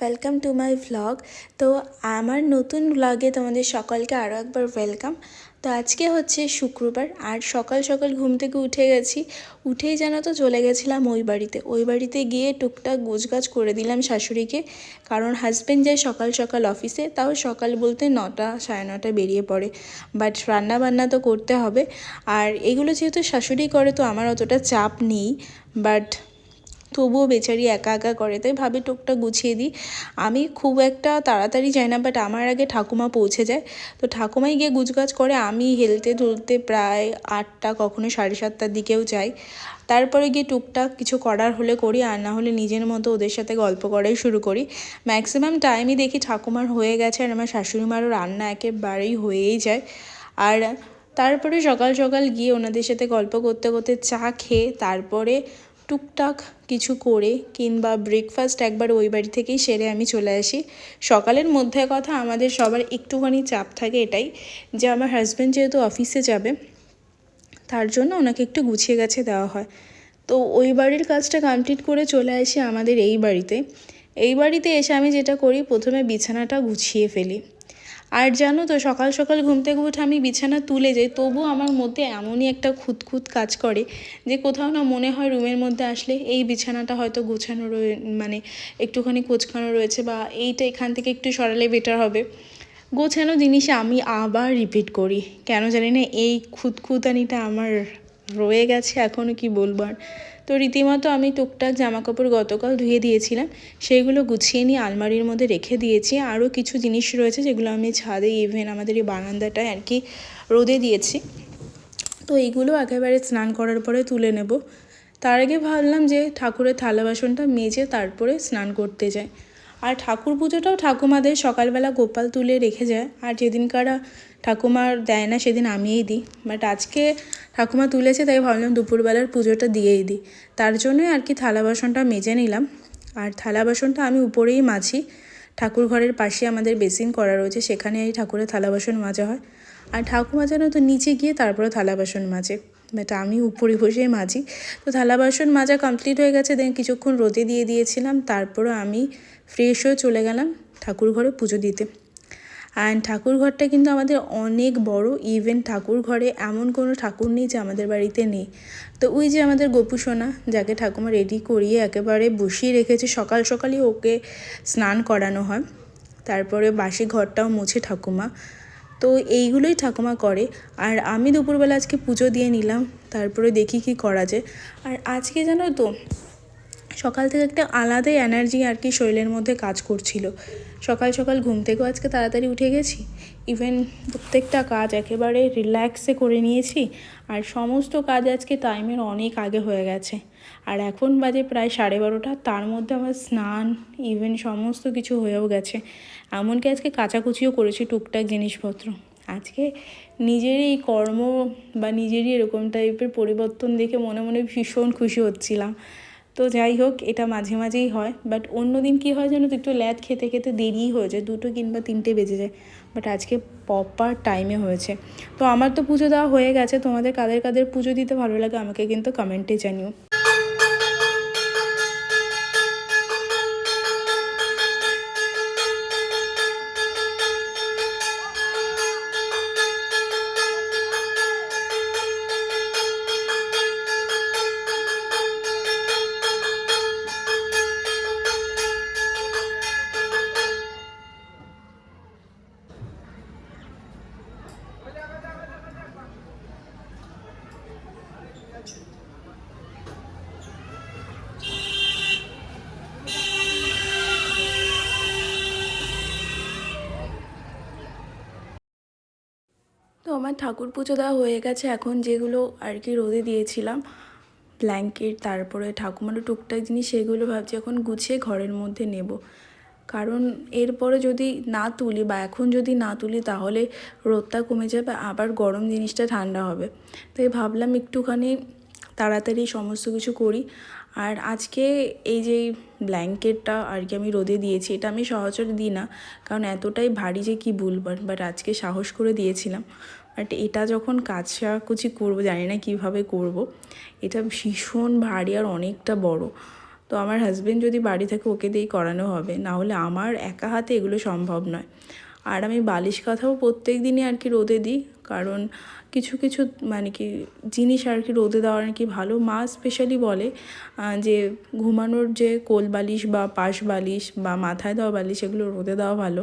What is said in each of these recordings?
Welcome to my vlog তো আমার নতুন ভ্লগে তোমাদের সকলকে আরও একবার ওয়েলকাম তো আজকে হচ্ছে শুক্রবার, আর সকাল সকাল ঘুম থেকে উঠে গেছি। উঠেই যেন তো চলে গেছিলাম ওই বাড়িতে। ওই বাড়িতে গিয়ে টুকটাক গোছগাছ করে দিলাম শাশুড়িকে, কারণ হাজব্যান্ড যায় সকাল সকাল অফিসে তাও সকাল বলতে নটা, সাড়ে নটা বেরিয়ে পড়ে। বাট রান্না বান্না তো করতে হবে। আর এগুলো যেহেতু শাশুড়ি করে, তো আমার অতটা চাপ নেই। বাট তবুও বেচারি একা একা করে, তাই ভাবি টুকটা গুছিয়ে দিই। আমি খুব একটা তাড়াতাড়ি যাই না বাট আমার আগে ঠাকুমা পৌঁছে যায়। তো ঠাকুমাই গিয়ে গুছগাছ করে, আমি হেলতে ধুলতে প্রায় আটটা, কখনো সাড়ে সাতটার দিকেও যাই। তারপরে গিয়ে টুকটাক কিছু করার হলে করি, আর না হলে নিজের মতো ওদের সাথে গল্প করাই শুরু করি। ম্যাক্সিমাম টাইমই দেখি ঠাকুমার হয়ে গেছে, আর আমার শাশুড়ি মারও রান্না একেবারেই হয়েই যায়। আর তারপরে সকাল সকাল গিয়ে ওনাদের সাথে গল্প করতে করতে চা খেয়ে, তারপরে টুকটাক কিছু করে কিংবা ব্রেকফাস্ট একবার ওই বাড়ি থেকেই সেরে আমি চলে আসি। সকালের মধ্যে কথা আমাদের সবার একটুখানি চাপ থাকে এটাই যে আমার হাজব্যান্ড যেহেতু অফিসে যাবে, তার জন্য ওনাকে একটু গুছিয়ে গেছে দেওয়া হয়। তো ওই বাড়ির কাজটা কমপ্লিট করে চলে আসি আমাদের এই বাড়িতে। এই বাড়িতে এসে আমি যেটা করি, প্রথমে বিছানাটা গুছিয়ে ফেলি। আর জানো তো, সকাল সকাল ঘুম থেকে উঠে আমি বিছানা তুলে যাই তবু আমার মধ্যে এমনই একটা খুঁতখুত কাজ করে যে কোথাও না মনে হয় রুমের মধ্যে আসলে এই বিছানাটা হয়তো গোছানো রয়ে মানে একটুখানি কোচখানো রয়েছে বা এইটা এখান থেকে একটু সরালে বেটার হবে। গোছানো জিনিসে আমি আবার রিপিট করি। কেন জানি না, এই খুঁতখুতানিটা আমার রয়ে গেছে এখনও কি বলব আর। তো রীতিমতো আমি টুকটাক জামা কাপড় গতকাল ধুয়ে দিয়েছিলাম, সেইগুলো গুছিয়ে নিয়ে আলমারির মধ্যে রেখে দিয়েছি। আরও কিছু জিনিস রয়েছে যেগুলো আমি ছাদে ইভেন আমাদের এই বারান্দাটায় আর কি রোদে দিয়েছি। তো এইগুলো একেবারে স্নান করার পরে তুলে নেব। তার আগে ভাবলাম যে ঠাকুরের থালা বাসনটা মেজে তারপরে স্নান করতে যায় আর ঠাকুর পুজোটাও ঠাকুমাদের সকালবেলা গোপাল তুলে রেখে যায়। আর যেদিনকারা ঠাকুমার দেয় না, সেদিন আমিই দিই। বাট আজকে ঠাকুমা তুলেছে, তাই ভাবলাম দুপুরবেলার পুজোটা দিয়েই দিই। তার জন্যই আর কি থালা বাসনটা মেজে নিলাম। আর থালা বাসনটা আমি উপরেই মাছি ঠাকুর ঘরের পাশে আমাদের বেসিন করা রয়েছে সেখানে এই ঠাকুরের থালা বাসন মাজা হয়। আর ঠাকুমা যেন তো নিচে গিয়ে তারপরে থালা বাসন মাজে। বাট আমি উপরে বসেই মাজি। তো থালা বাসন মাজা কমপ্লিট হয়ে গেছে দেন কিছুক্ষণ রোদে দিয়ে দিয়েছিলাম তারপরে আমি ফ্রেশ হয়ে চলে গেলাম ঠাকুর ঘরে পুজো দিতে। অ্যান্ড ঠাকুর ঘরটা কিন্তু আমাদের অনেক বড় ইভেন ঠাকুর ঘরে এমন কোনো ঠাকুর নেই যে আমাদের বাড়িতে নেই। তো ওই যে আমাদের গোপু সোনা যাকে ঠাকুমা রেডি করিয়ে একেবারে বসিয়ে রেখেছে, সকাল সকালই ওকে স্নান করানো হয়। তারপরে বাসি ঘরটাও মুছে ঠাকুমা। তো এইগুলোই ঠাকুমা করে। আর আমি দুপুরবেলা আজকে পুজো দিয়ে নিলাম, তারপরে দেখি কি করা যায়। আর আজকে জানো তো সকাল থেকে একটা আলাদাই এনার্জি আর কি শরীরের মধ্যে কাজ করছিল। সকাল সকাল ঘুম থেকেও আজকে তাড়াতাড়ি উঠে গেছি। ইভেন প্রত্যেকটা কাজ একেবারে রিল্যাক্সে করে নিয়েছি আর সমস্ত কাজ আজকে টাইমের অনেক আগে হয়ে গেছে। আর এখন বাজে প্রায় সাড়ে বারোটা, তার মধ্যে আমার স্নান ইভেন সমস্ত কিছু হয়েও গেছে। এমনকি আজকে কাচাকুচিও করেছি টুকটাক জিনিসপত্র। আজকে নিজেরই কর্ম বা নিজেরই এরকম টাইপের পরিবর্তন দেখে মনে মনে ভীষণ খুশি হচ্ছিলাম। তো যাই হোক, এটা মাঝে মাঝেই হয়। বাট অন্য দিন কী হয় জানো তো, একটু ল্যাদ খেতে খেতে দেরিই হয়ে যায়। দুটো কিংবা তিনটে বেজে যায়। বাট আজকে প্রপার টাইমে হয়েছে। তো আমার তো পুজো দেওয়া হয়ে গেছে। তোমাদের কাদের কাদের পুজো দিতে ভালো লাগে আমাকে কিন্তু কমেন্টে জানিও। তো আমার ঠাকুর পুজো দেওয়া হয়ে গেছে এখন যেগুলো আর কি রোদে দিয়েছিলাম ব্ল্যাঙ্কেট তারপরে ঠাকুমারও টুকটাক জিনিস, সেগুলো ভাবছি এখন গুছিয়ে ঘরের মধ্যে নেব। কারণ এরপরে যদি না তুলি বা এখন যদি না তুলি তাহলে রোদটা কমে যাবে, আবার গরম জিনিসটা ঠান্ডা হবে। তাই ভাবলাম একটুখানি তাড়াতাড়ি সমস্ত কিছু করি। আর আজকে এই যে ব্ল্যাঙ্কেটটা আর কি আমি রোদে দিয়েছি, এটা আমি সহজরে দিই না, কারণ এতটাই ভারী যে কী বলবার বাট আজকে সাহস করে দিয়েছিলাম বাট এটা যখন কাচাকুচি করব, জানি না কীভাবে করব। এটা ভীষণ ভারী আর অনেকটা বড় তো আমার হাজব্যান্ড যদি বাড়ি থাকে ওকে দিয়েই করানো হবে, না হলে আমার একা হাতে এগুলো সম্ভব নয় আর আমি বালিশ কাঁথাও প্রত্যেক দিনই আর কি রোদে দিই, কারণ কিছু কিছু মানে কি জিনিস আর কি রোদে দেওয়া আর কি ভালো। মা স্পেশালি বলে যে ঘুমানোর যে কোল বালিশ বা পাশ বালিশ বা মাথায় দেওয়া বালিশ এগুলো রোদে দেওয়া ভালো।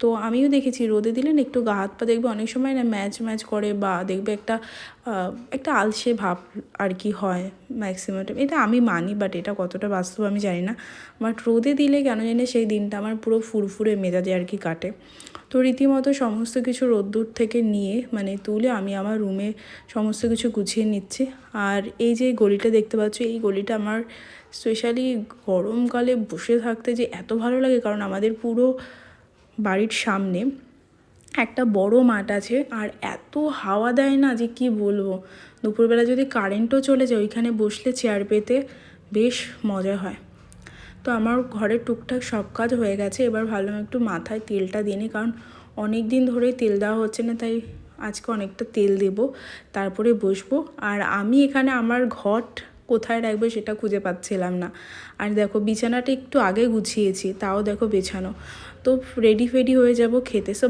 তো আমিও দেখেছি, রোদে দিলে না একটু গা হাত পা দেখবে অনেক সময় না ম্যাচ ম্যাচ করে বা দেখবে একটা একটা আলসে ভাব আর কি হয় ম্যাক্সিমাম টাইম এটা আমি মানি বাট এটা কতটা বাস্তব আমি জানি না। বাট রোদে দিলে কেন জানি সেই দিনটা আমার পুরো ফুরফুরে মেজাজে আর কি কাটে। তো রীতিমতো সমস্ত কিছু রোদ্দুর থেকে নিয়ে মানে তুলে আমি আমার রুমে সমস্ত কিছু গুছিয়ে নিচ্ছি। আর এই যে গলিটা দেখতে পাচ্ছ, এই গলিটা আমার স্পেশালি গরমকালে বসে থাকতে যে এত ভালো লাগে, কারণ আমাদের পুরো বাড়ির সামনে একটা বড় মাঠ আছে, আর এত হাওয়া দেয় না যে কি বলব। দুপুরবেলা যদি কারেন্টও চলে যায়, ওইখানে বসলে চেয়ার পেতে বেশ মজা হয়। তো আমার ঘরের টুকটাক সব কাজ হয়ে গেছে, এবার ভাবলাম একটু মাথায় তেলটা দিয়ে নিই, কারণ অনেক দিন ধরেই তেল দেওয়া হচ্ছে না, তাই আজকে অনেকটা তেল দেব, তারপরে বসবো। আর আমি এখানে আমার ঘট কোথায় রাখব সেটা খুঁজে পাচ্ছিলাম না। আর দেখো, বিছানাটা একটু আগে গুছিয়েছি, তাও দেখো বেছানো। তো রেডি ফেডি হয়ে যাব খেতে। সব